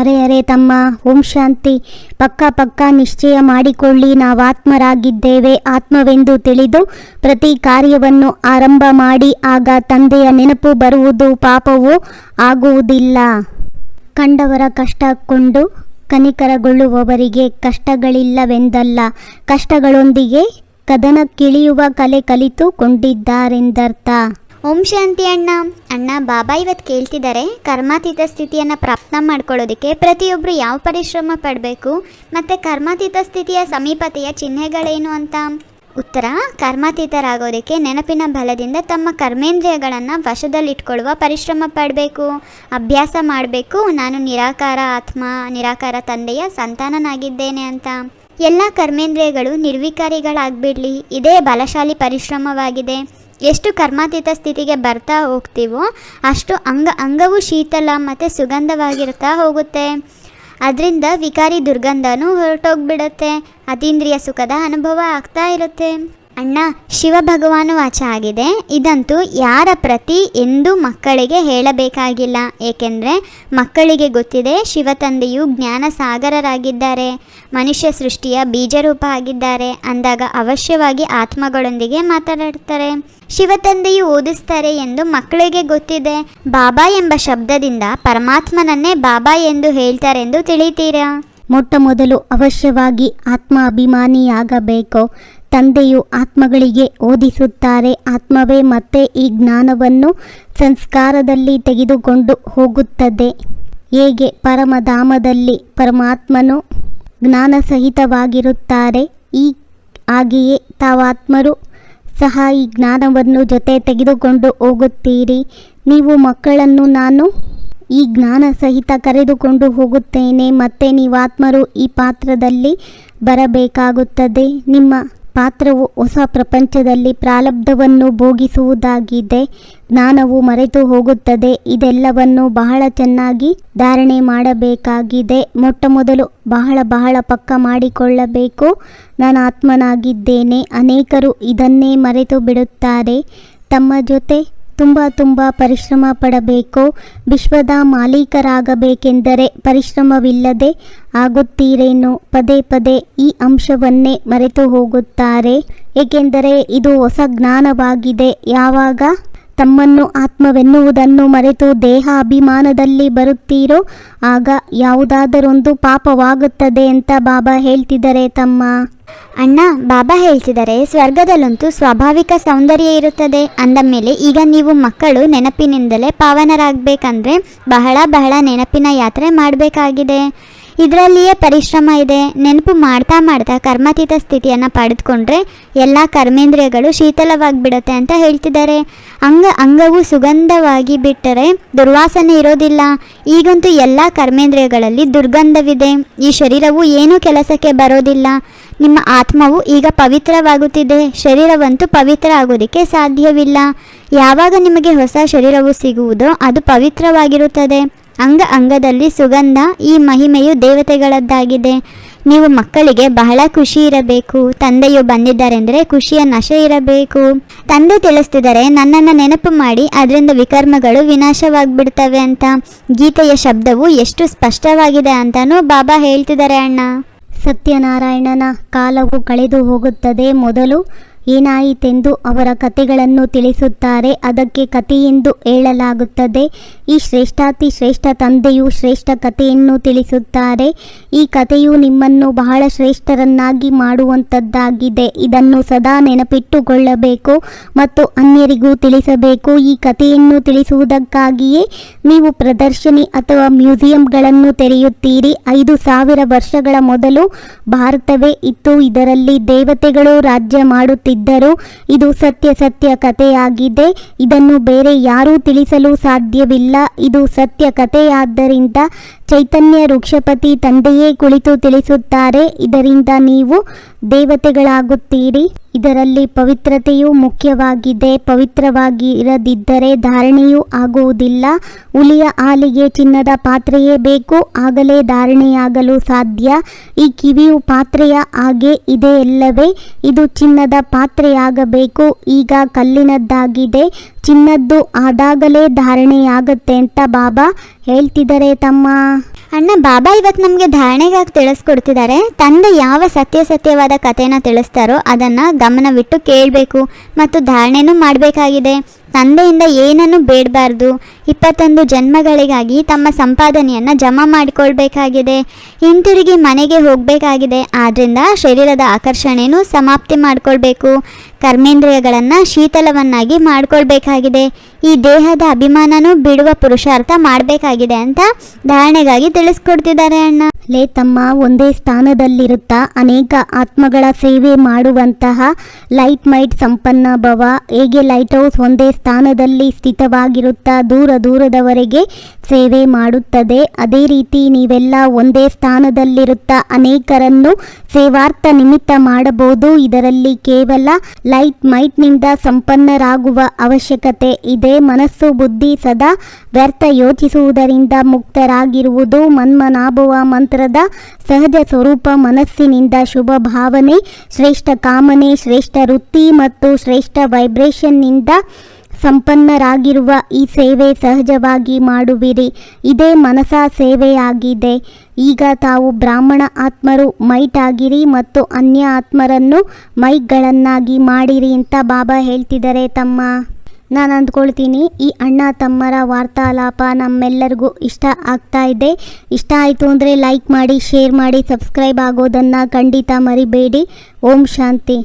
ಅರೆ ಅರೆ ತಮ್ಮ, ಓಂ ಶಾಂತಿ. ಪಕ್ಕ ಪಕ್ಕ ನಿಶ್ಚಯ ಮಾಡಿಕೊಳ್ಳಿ ನಾವು ಆತ್ಮರಾಗಿದ್ದೇವೆ ಆತ್ಮವೆಂದು ತಿಳಿದು ಪ್ರತಿ ಕಾರ್ಯವನ್ನು ಆರಂಭ ಮಾಡಿ, ಆಗ ತಂದೆಯ ನೆನಪು ಬರುವುದು ಪಾಪವು ಆಗುವುದಿಲ್ಲ. ಕಂಡವರ ಕಷ್ಟ ಕೊಂಡು ಕನಿಕರಗೊಳ್ಳುವವರಿಗೆ ಕಷ್ಟಗಳಿಲ್ಲವೆಂದಲ್ಲ. ಕಷ್ಟಗಳೊಂದಿಗೆ ಕದನಕ್ಕಿಳಿಯುವ ಕಲೆ ಕಲಿತುಕೊಂಡಿದ್ದಾರೆಂದರ್ಥ. ಓಂ ಶಾಂತಿ ಅಣ್ಣ. ಅಣ್ಣ, ಬಾಬಾ ಇವತ್ತು ಕೇಳ್ತಿದ್ದಾರೆ ಕರ್ಮಾತೀತ ಸ್ಥಿತಿಯನ್ನು ಪ್ರಾಪ್ತ ಮಾಡ್ಕೊಳ್ಳೋದಕ್ಕೆ ಪ್ರತಿಯೊಬ್ಬರು ಯಾವ ಪರಿಶ್ರಮ ಪಡಬೇಕು, ಮತ್ತು ಕರ್ಮಾತೀತ ಸ್ಥಿತಿಯ ಸಮೀಪತೆಯ ಚಿಹ್ನೆಗಳೇನು ಅಂತ? ಉತ್ತರ, ಕರ್ಮಾತೀತರಾಗೋದಕ್ಕೆ ನೆನಪಿನ ಬಲದಿಂದ ತಮ್ಮ ಕರ್ಮೇಂದ್ರಿಯಗಳನ್ನು ವಶದಲ್ಲಿಟ್ಕೊಳ್ಳುವ ಪರಿಶ್ರಮ ಪಡಬೇಕು. ಅಭ್ಯಾಸ ಮಾಡಬೇಕು, ನಾನು ನಿರಾಕಾರ ಆತ್ಮ, ನಿರಾಕಾರ ತಂದೆಯ ಸಂತಾನನಾಗಿದ್ದೇನೆ ಅಂತ. ಎಲ್ಲ ಕರ್ಮೇಂದ್ರಿಯಗಳು ನಿರ್ವಿಕಾರಿಗಳಾಗ್ಬಿಡ್ಲಿ, ಇದೇ ಬಲಶಾಲಿ ಪರಿಶ್ರಮವಾಗಿದೆ. ಎಷ್ಟು ಕರ್ಮಾತೀತ ಸ್ಥಿತಿಗೆ ಬರ್ತಾ ಹೋಗ್ತೀವೋ ಅಷ್ಟು ಅಂಗ ಅಂಗವು ಶೀತಲ ಮತ್ತು ಸುಗಂಧವಾಗಿರ್ತಾ ಹೋಗುತ್ತೆ. ಅದರಿಂದ ವಿಕಾರಿ ದುರ್ಗಂಧನೂ ಹೊರಟೋಗ್ಬಿಡುತ್ತೆ. ಅತೀಂದ್ರಿಯ ಸುಖದ ಅನುಭವ ಆಗ್ತಾ ಇರುತ್ತೆ. ಅಣ್ಣ ಶಿವ ಭಗವಾನ ವಾಚ ಆಗಿದೆ. ಇದಂತೂ ಯಾರ ಪ್ರತಿ ಎಂದು ಮಕ್ಕಳಿಗೆ ಹೇಳಬೇಕಾಗಿಲ್ಲ. ಏಕೆಂದರೆ ಮಕ್ಕಳಿಗೆ ಗೊತ್ತಿದೆ ಶಿವ ತಂದೆಯು ಜ್ಞಾನ ಸಾಗರರಾಗಿದ್ದಾರೆ ಮನುಷ್ಯ ಸೃಷ್ಟಿಯ ಬೀಜರೂಪ ಆಗಿದ್ದಾರೆ. ಅಂದಾಗ ಅವಶ್ಯವಾಗಿ ಆತ್ಮಗಳೊಂದಿಗೆ ಮಾತನಾಡ್ತಾರೆ ಶಿವ ತಂದೆಯು ಓದಿಸ್ತಾರೆ ಎಂದು ಮಕ್ಕಳಿಗೆ ಗೊತ್ತಿದೆ. ಬಾಬಾ ಎಂಬ ಶಬ್ದದಿಂದ ಪರಮಾತ್ಮನನ್ನೇ ಬಾಬಾ ಎಂದು ಹೇಳ್ತಾರೆಂದು ತಿಳಿತೀರಾ? ಮೊಟ್ಟ ಮೊದಲು ಅವಶ್ಯವಾಗಿ ಆತ್ಮ ಅಭಿಮಾನಿಯಾಗಬೇಕು ತಂದೆಯು ಆತ್ಮಗಳಿಗೆ ಓದಿಸುತ್ತಾರೆ. ಆತ್ಮವೇ ಮತ್ತೆ ಈ ಜ್ಞಾನವನ್ನು ಸಂಸ್ಕಾರದಲ್ಲಿ ತೆಗೆದುಕೊಂಡು ಹೋಗುತ್ತದೆ. ಹೇಗೆ? ಪರಮಧಾಮದಲ್ಲಿ ಪರಮಾತ್ಮನು ಜ್ಞಾನ ಸಹಿತವಾಗಿರುತ್ತಾರೆ ಈ ಹಾಗೆಯೇ ತಾವಾತ್ಮರು ಸಹ ಈ ಜ್ಞಾನವನ್ನು ಜೊತೆ ತೆಗೆದುಕೊಂಡು ಹೋಗುತ್ತೀರಿ. ನೀವು ಮಕ್ಕಳನ್ನು ನಾನು ಈ ಜ್ಞಾನ ಸಹಿತ ಕರೆದುಕೊಂಡು ಹೋಗುತ್ತೇನೆ. ಮತ್ತೆ ನೀವಾತ್ಮರು ಈ ಪಾತ್ರದಲ್ಲಿ ಬರಬೇಕಾಗುತ್ತದೆ. ನಿಮ್ಮ ಪಾತ್ರವು ಹೊಸ ಪ್ರಪಂಚದಲ್ಲಿ ಪ್ರಾರಬ್ಧವನ್ನು ಭೋಗಿಸುವುದಾಗಿದೆ. ಜ್ಞಾನವು ಮರೆತು ಹೋಗುತ್ತದೆ. ಇದೆಲ್ಲವನ್ನು ಬಹಳ ಚೆನ್ನಾಗಿ ಧಾರಣೆ ಮಾಡಬೇಕಾಗಿದೆ. ಮೊಟ್ಟ ಮೊದಲು ಬಹಳ ಬಹಳ ಪಕ್ಕ ಮಾಡಿಕೊಳ್ಳಬೇಕು. ನಾನು ಆತ್ಮನಾಗಿದ್ದೇನೆ. ಅನೇಕರು ಇದನ್ನೇ ಮರೆತು ಬಿಡುತ್ತಾರೆ ತಮ್ಮ ಜೊತೆ ತುಂಬ ತುಂಬ ಪರಿಶ್ರಮ ಪಡಬೇಕು. ವಿಶ್ವದ ಮಾಲೀಕರಾಗಬೇಕೆಂದರೆ ಪರಿಶ್ರಮವಿಲ್ಲದೆ ಆಗುತ್ತೀರೇನೋ? ಪದೇ ಪದೇ ಈ ಅಂಶವನ್ನೇ ಮರೆತು ಹೋಗುತ್ತಾರೆ. ಏಕೆಂದರೆ ಇದು ಹೊಸ ಜ್ಞಾನವಾಗಿದೆ. ಯಾವಾಗ? ತಮ್ಮನ್ನು ಆತ್ಮವೆನ್ನುವುದನ್ನು ಮರೆತು ದೇಹ ಅಭಿಮಾನದಲ್ಲಿ ಬರುತ್ತೀರೋ, ಆಗ ಯಾವುದಾದರೊಂದು ಪಾಪವಾಗುತ್ತದೆ ಅಂತ ಬಾಬಾ ಹೇಳ್ತಿದ್ದಾರೆ ತಮ್ಮ. ಅಣ್ಣ, ಬಾಬಾ ಹೇಳ್ತಿದ್ದಾರೆ, ಸ್ವರ್ಗದಲ್ಲಂತೂ ಸ್ವಾಭಾವಿಕ ಸೌಂದರ್ಯ ಇರುತ್ತದೆ. ಅಂದ ಮೇಲೆ, ಈಗ ನೀವು ಮಕ್ಕಳು ನೆನಪಿನಿಂದಲೇ ಪಾವನರಾಗಬೇಕಂದ್ರೆ ಬಹಳ ಬಹಳ ನೆನಪಿನ ಯಾತ್ರೆ ಮಾಡಬೇಕಾಗಿದೆ. ಇದರಲ್ಲಿಯೇ ಪರಿಶ್ರಮ ಇದೆ. ನೆನಪು ಮಾಡ್ತಾ ಮಾಡ್ತಾ ಕರ್ಮಾತೀತ ಸ್ಥಿತಿಯನ್ನು ಪಡೆದುಕೊಂಡ್ರೆ ಎಲ್ಲ ಕರ್ಮೇಂದ್ರಿಯಗಳು ಶೀತಲವಾಗಿಬಿಡುತ್ತೆ ಅಂತ ಹೇಳ್ತಿದ್ದಾರೆ. ಅಂಗ, ಅಂಗವು ಸುಗಂಧವಾಗಿ ಬಿಟ್ಟರೆ ದುರ್ವಾಸನೆ ಇರೋದಿಲ್ಲ. ಈಗಂತೂ ಎಲ್ಲ ಕರ್ಮೇಂದ್ರಿಯಗಳಲ್ಲಿ ದುರ್ಗಂಧವಿದೆ. ಈ ಶರೀರವು ಏನೂ ಕೆಲಸಕ್ಕೆ ಬರೋದಿಲ್ಲ. ನಿಮ್ಮ ಆತ್ಮವು ಈಗ ಪವಿತ್ರವಾಗುತ್ತಿದೆ. ಶರೀರವಂತೂ ಪವಿತ್ರ ಆಗೋದಕ್ಕೆ ಸಾಧ್ಯವಿಲ್ಲ. ಯಾವಾಗ ನಿಮಗೆ ಹೊಸ ಶರೀರವು ಸಿಗುವುದೋ ಅದು ಪವಿತ್ರವಾಗಿರುತ್ತದೆ. ಅಂಗ ಅಂಗದಲ್ಲಿ ಸುಗಂಧ ಈ ಮಹಿಮೆಯು ದೇವತೆಗಳದ್ದಾಗಿದೆ. ನೀವು ಮಕ್ಕಳಿಗೆ ಬಹಳ ಖುಷಿ ಇರಬೇಕು. ತಂದೆಯು ಬಂದಿದ್ದಾರೆಂದರೆ ಖುಷಿಯ ನಶೆ ಇರಬೇಕು. ತಂದೆ ತಿಳಿಸ್ತಿದ್ದಾರೆ, ನನ್ನನ್ನು ನೆನಪು ಮಾಡಿ, ಅದರಿಂದ ವಿಕರ್ಮಗಳು ವಿನಾಶವಾಗ್ಬಿಡ್ತವೆ ಅಂತ. ಗೀತೆಯ ಶಬ್ದವು ಎಷ್ಟು ಸ್ಪಷ್ಟವಾಗಿದೆ ಅಂತಲೂ ಬಾಬಾ ಹೇಳ್ತಿದ್ದಾರೆ ಅಣ್ಣ. ಸತ್ಯನಾರಾಯಣನ ಕಾಲವು ಕಳೆದು ಹೋಗುತ್ತದೆ. ಮೊದಲು ಏನಾಯಿತೆಂದು ಅವರ ಕಥೆಗಳನ್ನು ತಿಳಿಸುತ್ತಾರೆ, ಅದಕ್ಕೆ ಕಥೆಯೆಂದು ಹೇಳಲಾಗುತ್ತದೆ. ಈ ಶ್ರೇಷ್ಠಾತಿ ಶ್ರೇಷ್ಠ ತಂದೆಯು ಶ್ರೇಷ್ಠ ಕಥೆಯನ್ನು ತಿಳಿಸುತ್ತಾರೆ. ಈ ಕಥೆಯು ನಿಮ್ಮನ್ನು ಬಹಳ ಶ್ರೇಷ್ಠರನ್ನಾಗಿ ಮಾಡುವಂಥದ್ದಾಗಿದೆ. ಇದನ್ನು ಸದಾ ನೆನಪಿಟ್ಟುಕೊಳ್ಳಬೇಕು ಮತ್ತು ಅನ್ಯರಿಗೂ ತಿಳಿಸಬೇಕು. ಈ ಕಥೆಯನ್ನು ತಿಳಿಸುವುದಕ್ಕಾಗಿಯೇ ನೀವು ಪ್ರದರ್ಶನಿ ಅಥವಾ ಮ್ಯೂಸಿಯಂಗಳನ್ನು ತೆರೆಯುತ್ತೀರಿ. ಐದು ಸಾವಿರ ವರ್ಷಗಳ ಮೊದಲು ಭಾರತವೇ ಇತ್ತು. ಇದರಲ್ಲಿ ದೇವತೆಗಳು ರಾಜ್ಯ ಮಾಡುತ್ತಿದ್ದರು ಇದು ಸತ್ಯ ಸತ್ಯ ಕಥೆಯಾಗಿದೆ. ಇದನ್ನು ಬೇರೆ ಯಾರೂ ತಿಳಿಸಲು ಸಾಧ್ಯವಿಲ್ಲ. ಇದು ಸತ್ಯ ಕಥೆಯಾದ್ದರಿಂದ ಚೈತನ್ಯ ವೃಕ್ಷಪತಿ ತಂದೆಯೇ ಕುಳಿತು ತಿಳಿಸುತ್ತಾರೆ, ಇದರಿಂದ ನೀವು ದೇವತೆಗಳಾಗುತ್ತೀರಿ. ಇದರಲ್ಲಿ ಪವಿತ್ರತೆಯು ಮುಖ್ಯವಾಗಿದೆ. ಪವಿತ್ರವಾಗಿ ಇರದಿದ್ದರೆ ಧಾರಣೆಯೂ ಆಗುವುದಿಲ್ಲ. ಹುಲಿಯ ಹಾಲಿಗೆ ಚಿನ್ನದ ಪಾತ್ರೆಯೇ ಬೇಕು. ಆಗಲೇ ಧಾರಣೆಯಾಗಲು ಸಾಧ್ಯ. ಈ ಕಿವಿಯು ಪಾತ್ರೆಯ ಹಾಗೆ ಇದೆ ಎಲ್ಲವೇ ಇದು ಚಿನ್ನದ ಪಾತ್ರೆಯಾಗಬೇಕು. ಈಗ ಕಲ್ಲಿನದ್ದಾಗಿದೆ. ಚಿನ್ನದ್ದು ಆದಾಗಲೇ ಧಾರಣೆಯಾಗತ್ತೆ ಅಂತ ಬಾಬಾ ಹೇಳ್ತಿದ್ದಾರೆ ತಮ್ಮ. ಅಣ್ಣ, ಬಾಬಾ ಇವತ್ತು ನಮಗೆ ಧಾರಣೆಗಾಗಿ ತಿಳಿಸ್ಕೊಡ್ತಿದ್ದಾರೆ. ತಂದೆ ಯಾವ ಸತ್ಯ ಸತ್ಯವಾದ ಕಥೆನ ತಿಳಿಸ್ತಾರೋ ಅದನ್ನು ಗಮನವಿಟ್ಟು ಕೇಳಬೇಕು ಮತ್ತು ಧಾರಣೆನೂ ಮಾಡಬೇಕಾಗಿದೆ. ತಂದೆಯಿಂದ ಏನನ್ನು ಬೇಡಬಾರ್ದು. ಇಪ್ಪತ್ತೊಂದು ಜನ್ಮಗಳಿಗಾಗಿ ತಮ್ಮ ಸಂಪಾದನೆಯನ್ನು ಜಮಾ ಮಾಡಿಕೊಳ್ಬೇಕಾಗಿದೆ. ಹಿಂತಿರುಗಿ ಮನೆಗೆ ಹೋಗಬೇಕಾಗಿದೆ. ಆದ್ದರಿಂದ ಶರೀರದ ಆಕರ್ಷಣೆಯನ್ನು ಸಮಾಪ್ತಿ ಮಾಡಿಕೊಳ್ಬೇಕು. ಕರ್ಮೇಂದ್ರಿಯಗಳನ್ನು ಶೀತಲವನ್ನಾಗಿ ಮಾಡಿಕೊಳ್ಬೇಕಾಗಿದೆ. ಈ ದೇಹದ ಅಭಿಮಾನನೂ ಬಿಡುವ ಪುರುಷಾರ್ಥ ಮಾಡಬೇಕಾಗಿದೆ ಅಂತ ಧಾರಣೆಗಾಗಿ ತಿಳಿಸ್ಕೊಡ್ತಿದ್ದಾರೆ ಅಣ್ಣ. ಲೇ ತಮ್ಮ, ಒಂದೇ ಸ್ಥಾನದಲ್ಲಿರುತ್ತಾ ಅನೇಕ ಆತ್ಮಗಳ ಸೇವೆ ಮಾಡುವಂತಹ ಲೈಟ್ ಮೈಟ್ ಸಂಪನ್ನ ಭವ, ಹೇಗೆ ಲೈಟ್ ಹೌಸ್ ಒಂದೇ ಸ್ಥಾನದಲ್ಲಿ ಸ್ಥಿತವಾಗಿರುತ್ತಾ ದೂರ ದೂರದವರೆಗೆ ಸೇವೆ ಮಾಡುತ್ತದೆ. ಅದೇ ರೀತಿ ನೀವೆಲ್ಲ ಒಂದೇ ಸ್ಥಾನದಲ್ಲಿರುತ್ತಾ ಅನೇಕರನ್ನು ಸೇವಾರ್ಥ ನಿಮಿತ್ತ ಮಾಡಬಹುದು. ಇದರಲ್ಲಿ ಕೇವಲ ಲೈಟ್ ಮೈಟ್ನಿಂದ ಸಂಪನ್ನರಾಗುವ ಅವಶ್ಯಕತೆ ಇದೆ. ಮನಸ್ಸು ಬುದ್ಧಿ ಸದಾ ವ್ಯರ್ಥ ಯೋಚಿಸುವುದರಿಂದ ಮುಕ್ತರಾಗಿರುವುದು ಮನ್ಮನಾಭುವ ಮಂತ್ರದ ಸಹಜ ಸ್ವರೂಪ. ಮನಸ್ಸಿನಿಂದ ಶುಭ ಭಾವನೆ, ಶ್ರೇಷ್ಠ ಕಾಮನೆ, ಶ್ರೇಷ್ಠ ವೃತ್ತಿ ಮತ್ತು ಶ್ರೇಷ್ಠ ವೈಬ್ರೇಷನ್ನಿಂದ ಸಂಪನ್ನರಾಗಿರುವ ಈ ಸೇವೆ ಸಹಜವಾಗಿ ಮಾಡುವಿರಿ. ಇದೇ ಮನಸಾ ಸೇವೆಯಾಗಿದೆ. ಈಗ ತಾವು ಬ್ರಾಹ್ಮಣ ಆತ್ಮರು ಮೈಟಾಗಿರಿ ಮತ್ತು ಅನ್ಯ ಆತ್ಮರನ್ನು ಮೈಗಳನ್ನಾಗಿ ಮಾಡಿರಿ ಅಂತ ಬಾಬಾ ಹೇಳ್ತಿದ್ದಾರೆ ತಮ್ಮ. ನಾನು ಅಂದ್ಕೊಳ್ತೀನಿ, ಈ ಅಣ್ಣ ತಮ್ಮರ ವಾರ್ತಾಲಾಪ ನಮ್ಮೆಲ್ಲರಿಗೂ ಇಷ್ಟ ಆಗ್ತಾ ಇದೆ. ಇಷ್ಟ ಆಯಿತು ಅಂದರೆ ಲೈಕ್ ಮಾಡಿ ಶೇರ್ ಮಾಡಿ ಸಬ್ಸ್ಕ್ರೈಬ್ ಆಗೋದನ್ನು ಖಂಡಿತ ಮರಿಬೇಡಿ. ಓಂ ಶಾಂತಿ.